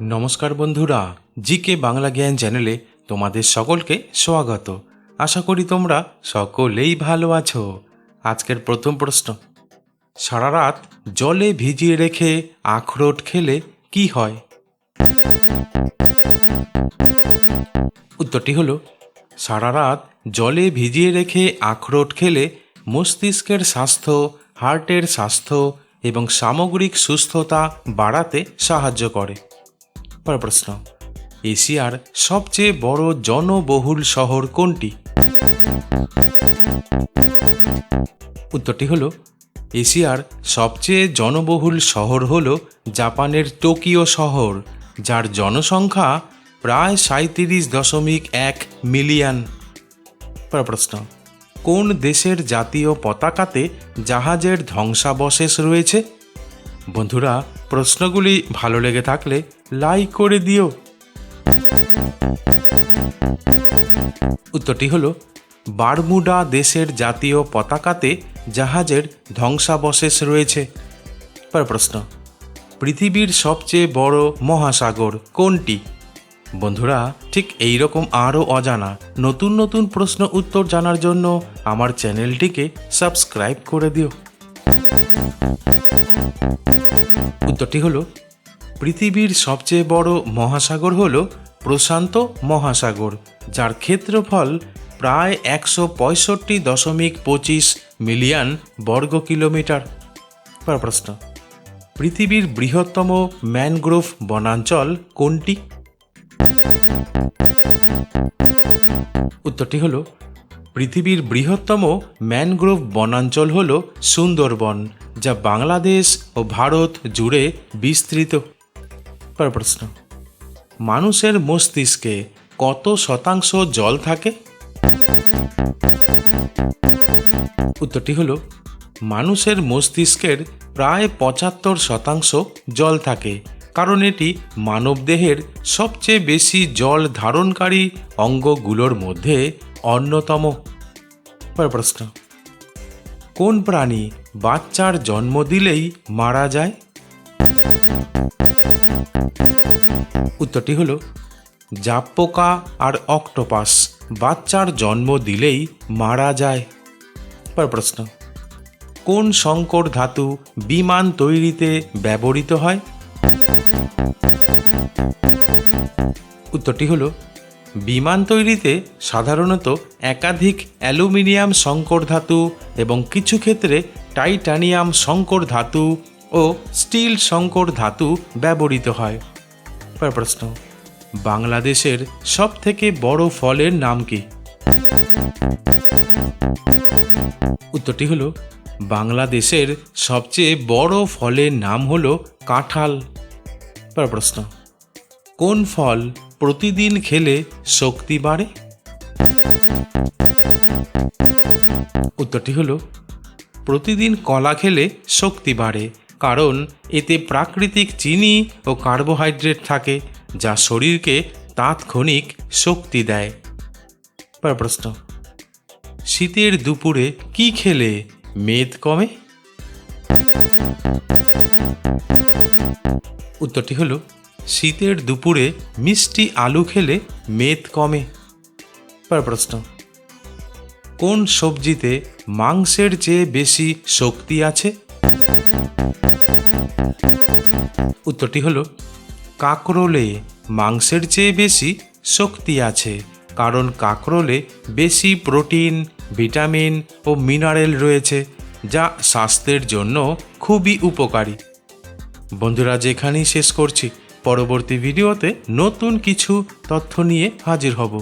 নমস্কার বন্ধুরা, জিকে বাংলা জ্ঞান চ্যানেলে তোমাদের সকলকে স্বাগত। আশা করি তোমরা সকলেই ভালো আছো। আজকের প্রথম প্রশ্ন সারা রাত জলে ভিজিয়ে রেখে আখরোট খেলে কি হয়? উত্তরটি হলো সারা রাত জলে ভিজিয়ে রেখে আখরোট খেলে মস্তিষ্কের স্বাস্থ্য, হার্টের স্বাস্থ্য এবং সামগ্রিক সুস্থতা বাড়াতে সাহায্য করে। পরের প্রশ্ন। এশিয়ার সবচেয়ে বড় জনবহুল শহর কোনটি? উত্তরটি হল, এশিয়ার সবচেয়ে জনবহুল শহর হল জাপানের টোকিও শহর, যার জনসংখ্যা প্রায় সাঁত্রিশ দশমিক এক মিলিয়ন। প্রশ্ন, কোন দেশের জাতীয় পতাকাতে জাহাজের ধ্বংসাবশেষ রয়েছে? বন্ধুরা, প্রশ্নগুলি ভালো লেগে থাকলে লাইক করে দিও। উত্তরটি হলো, বারমুডা দেশের জাতীয় পতাকাতে জাহাজের ধ্বংসাবশেষ রয়েছে। পর প্রশ্ন, পৃথিবীর সবচেয়ে বড় মহাসাগর কোনটি? বন্ধুরা, ঠিক এই রকম আরও অজানা, নতুন নতুন প্রশ্ন উত্তর জানার জন্য আমার চ্যানেলটিকে সাবস্ক্রাইব করে দিও। উত্তরটি হলো পৃথিবীর সবচেয়ে বড় মহাসাগর হল প্রশান্ত মহাসাগর, যার ক্ষেত্রফল প্রায় একশো পঁয়ষট্টি দশমিক পঁচিশ মিলিয়ন বর্গ কিলোমিটার। প্রশ্ন, পৃথিবীর বৃহত্তম ম্যানগ্রোভ বনাঞ্চল কোনটি? উত্তরটি হল, পৃথিবীর বৃহত্তম ম্যানগ্রোভ বনাঞ্চল হল সুন্দরবন, যা বাংলাদেশ ও ভারত জুড়ে বিস্তৃত। পরের প্রশ্ন। মানুষের মস্তিষ্কে কত শতাংশ জল থাকে? উত্তরটি হলো, মানুষের মস্তিষ্কের প্রায় পঁচাত্তর শতাংশ জল থাকে, কারণ এটি মানবদেহের সবচেয়ে বেশি জল ধারণকারী অঙ্গগুলোর মধ্যে অন্যতম। প্রশ্ন, কোন প্রাণী বাচ্চার জন্ম দিলেই মারা যায়? উত্তরটি হলো জাপ পোকা আর অক্টোপাস বাচ্চার জন্ম দিলেই মারা যায়। পরের প্রশ্ন, কোন সংকর ধাতু বিমান তৈরিতে ব্যবহৃত হয়? উত্তরটি হলো, বিমান তৈরিতে সাধারণত একাধিক অ্যালুমিনিয়াম সংকর ধাতু এবং কিছু ক্ষেত্রে টাইটানিয়াম সংকর ধাতু ও স্টিল সংকর ধাতু ব্যবহৃত হয়। প্রশ্ন, বাংলাদেশের সব থেকে বড় ফলের নাম কি? উত্তরটি হলো, বাংলাদেশের সবচেয়ে বড় ফলের নাম হল কাঁঠাল। প্রশ্ন, কোন ফল প্রতিদিন খেলে শক্তি বাড়ে? উত্তরটি হলো, প্রতিদিন কলা খেলে শক্তি বাড়ে। কারণ এতে প্রাকৃতিক চিনি ও কার্বোহাইড্রেট থাকে, যা শরীরকে তাৎক্ষণিক শক্তি দেয়। প্রশ্ন, শীতের দুপুরে কি খেলে মেদ কমে? উত্তরটি হলো, শীতের দুপুরে মিষ্টি আলু খেলে মেদ কমে। প্রশ্ন, কোন সবজিতে মাংসের চেয়ে বেশি শক্তি আছে? উত্তরটি হলো, কাকরোলে মাংসের চেয়ে বেশি শক্তি আছে, কারণ কাকরোলে বেশি প্রোটিন, ভিটামিন ও মিনারেল রয়েছে, যা স্বাস্থ্যের জন্য খুবই উপকারী। বন্ধুরা, যেখানেই শেষ করছি, পরবর্তী ভিডিওতে নতুন কিছু তথ্য নিয়ে হাজির হব।